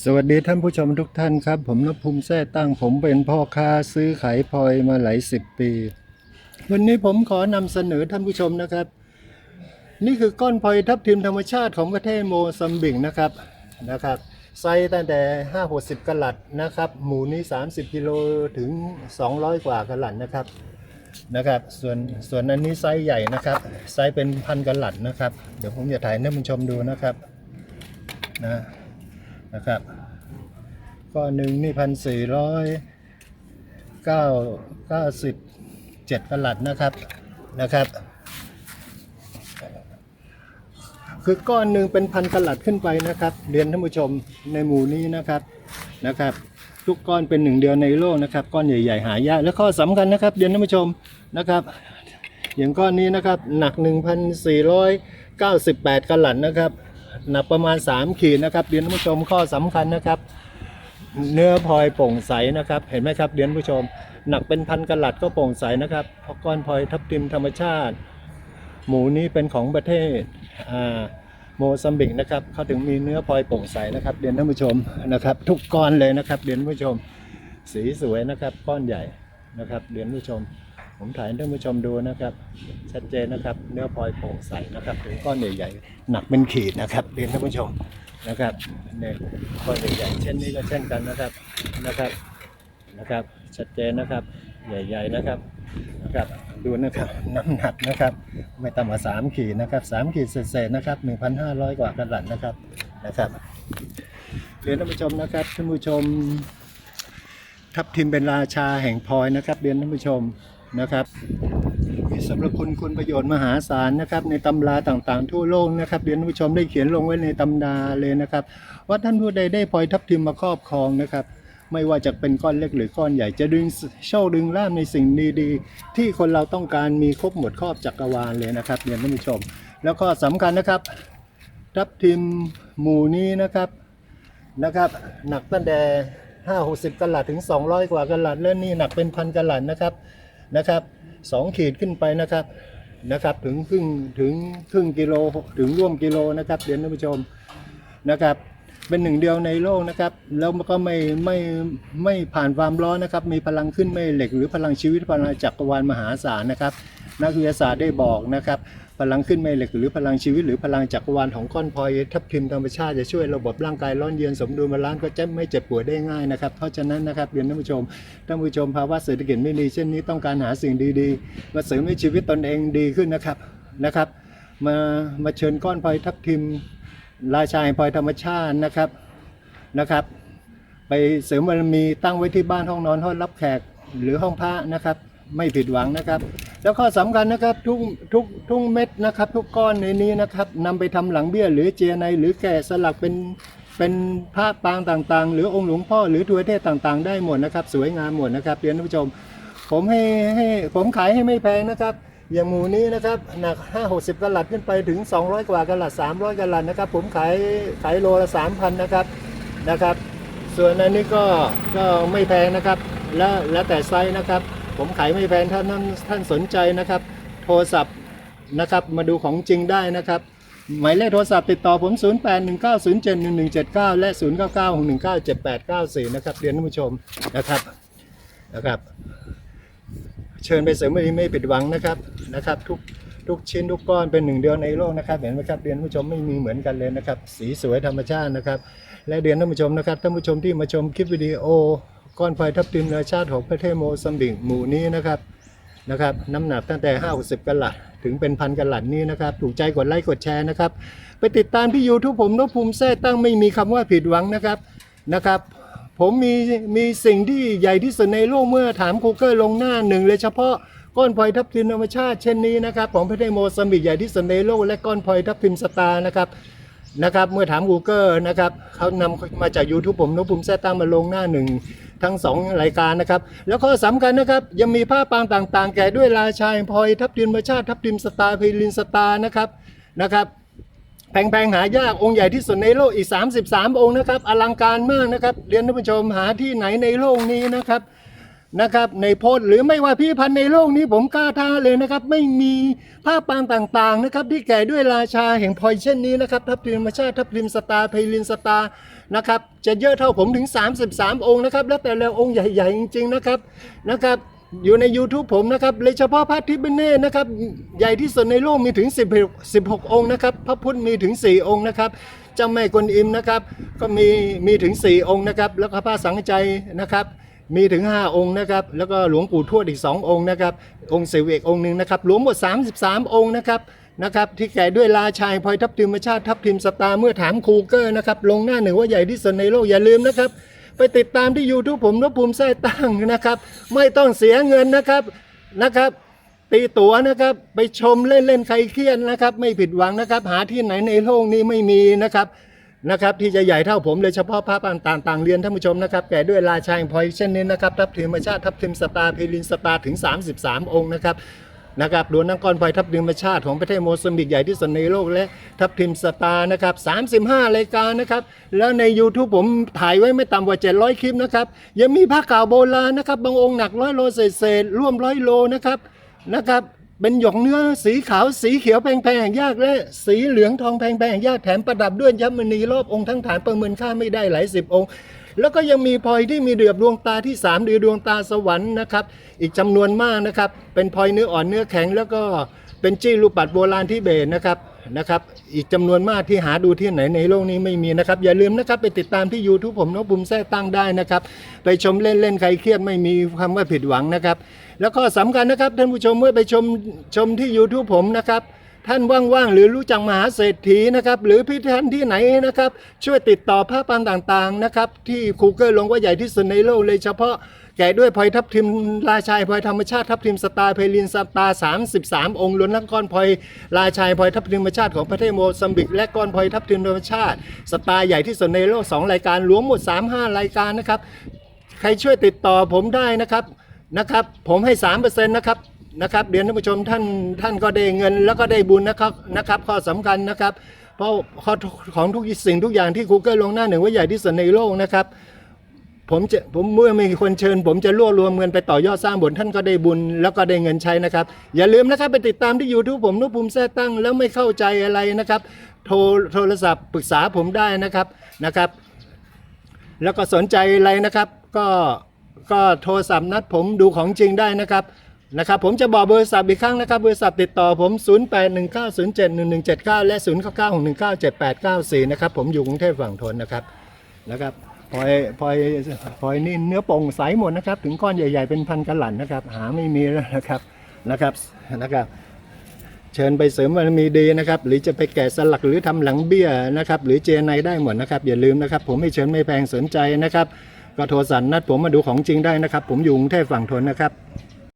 สวัสดีท่านผู้ชมทุกท่านครับ ผมนพภูมิแท้ตั้งผมเป็นพ่อค้าซื้อขายพลอยมาหลายสิบปี วันนี้ผมขอนำเสนอท่านผู้ชมนะครับ นี่คือก้อนพลอยทับทิมธรรมชาติของประเทศโมซัมบิกนะครับนะครับไซส์ตั้งแต่ 5 6 0กลัดนะครับ หมูนี้30 กิโลถึง 200 กว่ากลัดนะครับนะครับ ส่วนส่วนอันนี้ไซส์ใหญ่นะครับ ไซส์เป็นพันกลัดนะครับ เดี๋ยวผมจะถ่ายให้ท่านผู้ชมดูนะครับนะ นะครับก้อนหนึ่งนี่พันสี่ร้อยเก้าเก้าสิบเจ็ดกะลัดนะครับนะครับ คือก้อนหนึ่งเป็นพันกะลัดขึ้นไปนะครับ เรียนท่านผู้ชมในหมู่นี้นะครับนะครับ ทุกก้อนเป็นหนึ่งเดียวในโลกนะครับ ก้อนใหญ่ ๆ หายากและข้อสำคัญนะครับเรียนท่านผู้ชมนะครับอย่างก้อนนี้นะครับหนัก 1,498กะลัดนะครับ หนักประมาณ 3 ขีดนะครับเรียนผู้ชมข้อสำคัญนะครับ เนื้อพลอยโปร่งใสนะครับ เห็นไหมครับเรียนผู้ชม หนักเป็นพันกะลัดก็โปร่งใสนะครับเพราะก้อนพลอยทับทิมธรรมชาติ หมูนี้เป็นของประเทศอ่าโมซัมบิกนะครับเขาถึงมีเนื้อพลอยโปร่งใสนะครับเรียนท่านผู้ชมนะครับ ทุกก้อนเลยนะครับเรียนผู้ชม สีสวยนะครับก้อนใหญ่นะครับเรียนผู้ชม ผมถ่ายให้ท่านผู้ชมดูนะครับ ชัดเจนนะครับ เนื้อพลอยโปร่งใสนะครับถึงก้อนใหญ่ๆหนักเป็นขีดนะครับเรียนท่านผู้ชมนะครับเนี่ยก้อนใหญ่ๆเช่นนี้ก็เช่นกันนะครับนะครับนะครับ ชัดเจนนะครับใหญ่ๆนะครับนะครับดูนะครับน้ำหนักนะครับไม่ต่ำกว่าสามขีดนะครับสามขีดเศษๆนะครับหนึ่งพันห้าร้อยกว่ากระหลัดนะครับนะครับเรียนท่านผู้ชมนะครับท่านผู้ชมทับทิมเป็นราชาแห่งพลอยนะครับเรียนท่านผู้ชม นะครับมีสรรพคุณคุณประโยชน์มหาศาลนะครับ ในตำราต่างๆ ทั่วโลกนะครับเรียนผู้ชมได้เขียนลงไว้ในตำราเลยนะครับ ว่าท่านผู้ใดได้พลอยทับทิมมาครอบครองนะครับ ไม่ว่าจะเป็นก้อนเล็กหรือก้อนใหญ่จะดึงโชคดึงลาภในสิ่งดีๆ ที่คนเราต้องการมีครบหมดครอบจักรวาลเลยนะครับเรียนท่านผู้ชม แล้วก็สำคัญนะครับ ทับทิมหมู่นี้นะครับนะครับ หนักตั้งแต่ห้าหกสิบกะลัดถึง 200 กว่ากะลัดแล้วนี่หนักเป็นพันกะลัดนะครับ นะครับสองขีดขึ้นไปนะครับนะครับถึงครึ่งถึงครึ่งกิโลถึงร่วมกิโลนะครับเรียนท่านผู้ชมนะครับ เป็นหนึ่งเดียวในโลกนะครับแล้วมันก็ไม่ไม่ไม่ผ่านความร้อนนะครับ มีพลังขึ้นไม่เหล็ก หรือพลังชีวิตพลังจักรวาลมหาศาลนะครับ นักวิทยาศาสตร์ได้บอกนะครับ พลังขึ้นแม่เหล็กหรือพลังชีวิตหรือพลังจักรวาลของก้อนพลอยทับทิมธรรมชาติจะช่วยระบบร่างกายร้อนเย็นสมดุลบาลานซ์ก็จะไม่เจ็บปวยได้ง่ายนะครับ เพราะฉะนั้นนะครับเรียนท่านผู้ชมท่านผู้ชมภาวะเศรษฐกิจไม่ดีเช่นนี้ต้องการหาสิ่งดีๆ มาเสริมให้ชีวิตตนเองดีขึ้นนะครับนะครับ มามาเชิญก้อนพลอยทับทิมราชาแห่งพลอยธรรมชาตินะครับนะครับไปเสริมบารมีตั้งไว้ที่บ้านห้องนอนห้องรับแขกหรือห้องพระนะครับ ไม่ผิดหวังนะครับ แล้วข้อสำคัญนะครับทุกทุกทุกเม็ดนะครับ ทุกก้อนในนี้นะครับนำไปทำหลังเบี้ย หรือเจียในหรือแกะสลักเป็นเป็นพระปางต่างๆ หรือองค์หลวงพ่อหรือทวเทศต่างๆ ได้หมดนะครับ สวยงามหมดนะครับเรียนท่านผู้ชม ผมให้ให้ผมขายให้ไม่แพงนะครับอย่างหมูนี้นะครับหนัก 5 60กะลัดขึ้นไปถึง 200 กว่ากะลัด 300กะลัดนะครับ ผมขายขายโลละ 3,000นะครับนะครับ ส่วนอันนี้ก็ก็ไม่แพงนะครับ แล้วแล้วแต่ไซส์นะครับ ผมขายไม่แพงถ้าท่านท่านสนใจนะครับ โทรศัพท์นะครับมาดูของจริงได้นะครับ หมายเลขโทรศัพท์ติดต่อผม 0819071179 และ 0996197894 นะครับเรียนท่านผู้ชมนะครับนะครับ เชิญไปเสริมบารมีไม่ผิดหวังนะครับนะครับ ทุกทุกชิ้นทุกก้อนเป็นหนึ่งเดียวในโลกนะครับ เห็นไหมครับเรียนท่านผู้ชมไม่มีเหมือนกันเลยนะครับ สีสวยธรรมชาตินะครับ และเรียนท่านผู้ชมนะครับท่านผู้ชมที่มาชมคลิปวิดีโอ ก้อนไฟทับทิมนาชาติของประเทศโมซัมบิกหมู่นี้นะครับนะครับน้ำหนักตั้งแต่ 5 60กะลัดถึงเป็นพันกะลัดนี้นะครับ ถูกใจกดไลค์กดแชร์นะครับ ไปติดตามที่ YouTube ผมนพภูมิแท้ตั้งไม่มีคำว่าผิดหวังนะครับนะครับ ผมมีมีสิ่งที่ใหญ่ที่สุดในโลกเมื่อถาม Google ลงหน้าหนึ่งเลยเฉพาะก้อนพลอยทับทิมธรรมชาติเช่นนี้นะครับของประเทศโมซัมบิกใหญ่ที่สุดในโลกและก้อนพลอยทับทิมสตาร์นะครับ นะครับเมื่อถาม Google นะครับเขานำมาจาก YouTube ผมนพภูมิแท้ตั้งมาลงหน้าหนึ่งทั้งสองรายการนะครับ แล้วก็สำคัญนะครับ ยังมีผ้าปางต่างๆ แก่ด้วยราชาแห่งพลอยทับทิมธรรมชาติทับทิมสตาร์พลินสตาร์นะครับนะครับแพงๆหายากองค์ใหญ่ที่สุดในโลกอีก 33 องค์นะครับอลังการมากนะครับเรียนท่านผู้ชมหาที่ไหนในโลกนี้นะครับ นะครับในโพสต์หรือไม่ว่าพี่พันธ์ในโลกนี้ผมกล้าท้าเลยนะครับ ไม่มีผ้าปางต่างๆนะครับที่แก่ด้วยราชาแห่งพลอยเช่นนี้นะครับทับทิมธรรมชาติทับทิมสตาร์เพลินสตาร์นะครับจะเยอะเท่าผมถึง 33 องค์นะครับแล้วแต่ละองค์ใหญ่ๆจริงๆนะครับนะครับอยู่ใน YouTube ผมนะครับเลยเฉพาะพระทิเบเน่นะครับใหญ่ที่สุดในโลกมีถึง10 16 องค์นะครับพระพุทธมีถึง 4 องค์นะครับเจ้าแม่กวนอิมนะครับก็มีมีถึง 4 องค์นะครับแล้วก็พระสังใจนะครับ มีถึง 5 องค์นะครับแล้วก็หลวงปู่ทวดอีก 2 องค์นะครับองค์เสวกองค์หนึ่งนะครับรวมหมด 33 องค์นะครับนะครับที่แก่ด้วยราชายพลอยทับทิมชาติทับทิมสตาร์เมื่อถามครูเกอร์นะครับลงหน้าหนึ่งว่าใหญ่ที่สุดในโลกอย่าลืมนะครับ ไปติดตามที่ YouTube ผมนพภูมิแท้ตั้งนะครับ ไม่ต้องเสียเงินนะครับนะครับตีตั๋วนะครับไปชมเล่นๆใครเครียดนะครับ ไม่ผิดหวังนะครับ หาที่ไหนในโลกนี้ไม่มีนะครับ นะครับที่จะใหญ่เท่าผมเลยเฉพาะพระปางต่างต่างๆเรียนท่านผู้ชมนะครับแก่ด้วยราชาแห่งพลอยเช่นนี้นะครับทับทิมชาติทับทิมสตาร์เพลินสตาร์ถึง 33 องค์นะครับนะครับรวมทั้งก้อนพลอยทับทิมชาติของประเทศโมซัมบิกใหญ่ที่สุดในโลกและทับทิมสตาร์นะครับ35 รายการนะครับแล้วใน YouTube ผมถ่ายไว้ไม่ต่ำกว่า 700 คลิปนะครับยังมีผ้าขาวโบราณนะครับบางองค์หนักร้อยโลเศษๆร่วมร้อยโลนะครับนะครับ เป็นหยกเนื้อสีขาวสีเขียวแพงๆอย่างยากและสีเหลืองทองแพงๆอย่างยากแถมประดับด้วยยับมณีรอบองค์ทั้งฐานประเมินค่าไม่ได้หลายสิบองค์ แล้วก็ยังมีพลอยที่มีเดือบดวงตาที่สามหรือดวงตาสวรรค์นะครับอีกจำนวนมากนะครับเป็นพลอยเนื้ออ่อนเนื้อแข็งแล้วก็เป็นจี้ลูกปัดโบราณที่เบสนะครับ นะครับ อีกจำนวนมากที่หาดูที่ไหนในโลกนี้ไม่มีนะครับ อย่าลืมนะครับไปติดตามที่ YouTube ผมนกบุมแท้ตั้งได้นะครับ ไปชมเล่นๆใครเครียดไม่มีคำว่าผิดหวังนะครับ แล้วก็สำคัญนะครับท่านผู้ชมเมื่อไปชมชมที่ YouTube ผมนะครับท่านว่างๆ หรือรู้จักมหาเศรษฐีนะครับ หรือพี่ท่านที่ไหนนะครับ ช่วยติดต่อผ้าปางต่างๆนะครับ ที่คูเกอร์ลงว่าใหญ่ที่สุดในโลกเลยเฉพาะ แก่ด้วยพลอยทับทิมราชายพลอยธรรมชาติทับทิมสตาร์เพลินสตาร์33 องค์ล้วนทั้งก้อนพลอยราชายพลอยทับทิมธรรมชาติของประเทศโมซัมบิก และก้อนพลอยทับทิมธรรมชาติ สตาร์ใหญ่ที่สุดในโลก 2 รายการรวมหมด 35 รายการนะครับ ใครช่วยติดต่อผมได้นะครับนะครับ ผมให้สามเปอร์เซ็นต์นะครับนะครับเรียนท่านผู้ชมท่านท่านก็ได้เงินแล้วก็ได้บุญนะครับนะครับ ข้อสำคัญนะครับ เพราะข้อของทุกสิ่งทุกอย่างที่ Google ลงหน้าหนึ่งว่าใหญ่ที่สุดในโลกนะครับ ผมจะผมเมื่อมีคนเชิญ ผมจะรวบรวมเงินไปต่อยอดสร้างบทท่านก็ได้บุญแล้วก็ได้เงินใช้นะครับ อย่าลืมนะครับไปติดตามที่ YouTube ผมนุภูมิแท้ตั้งแล้วไม่เข้าใจอะไรนะครับ โทรโทรศัพท์ปรึกษาผมได้นะครับนะครับ แล้วก็สนใจอะไรนะครับ ก็ก็โทรศัพท์นัดผมดูของจริงได้นะครับนะครับผมจะบอกเบอร์โทรศัพท์อีกครั้งนะครับเบอร์โทรศัพท์ติดต่อผม 0819071179 และ 0961978894 นะครับผมอยู่กรุงเทพฝั่งทนนะครับนะครับ พลอยพลอยพลอยนี่เนื้อโป่งใสหมดนะครับ ถึงก้อนใหญ่ๆเป็นพันกะหลันนะครับ หาไม่มีแล้วนะครับนะครับนะครับ เชิญไปเสริมบารมีดีนะครับ หรือจะไปแกะสลักหรือทำหลังเบี้ยนะครับ หรือเจไนได้หมดนะครับ อย่าลืมนะครับ ผมไม่เชิญไม่แพงสนใจนะครับ ก็โทรสั่นนัดผมมาดูของจริงได้นะครับ ผมอยู่กรุงเทพฝั่งทนนะครับ